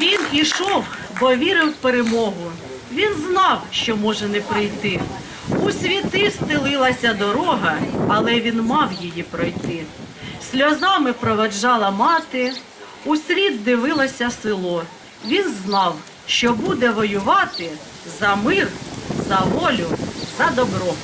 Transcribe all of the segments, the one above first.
Він ішов, бо вірив в перемогу. Він знав, що може не прийти. У світи стелилася дорога, але він мав її пройти. Сльозами проведжала мати, у слід дивилося село. Він знав, що буде воювати за мир, за волю, за добро.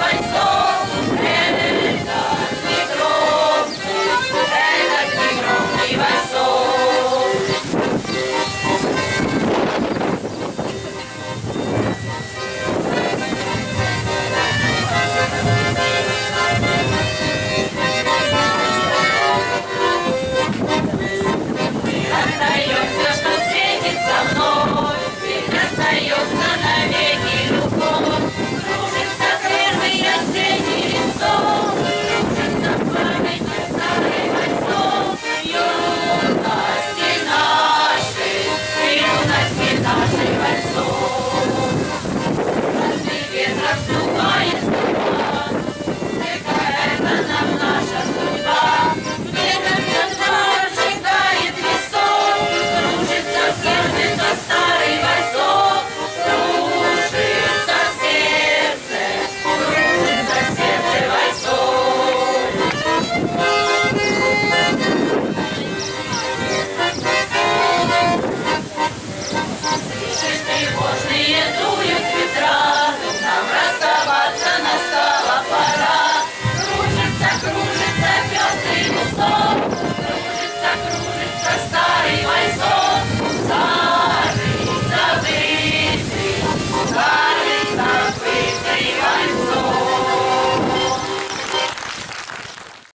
vai ser.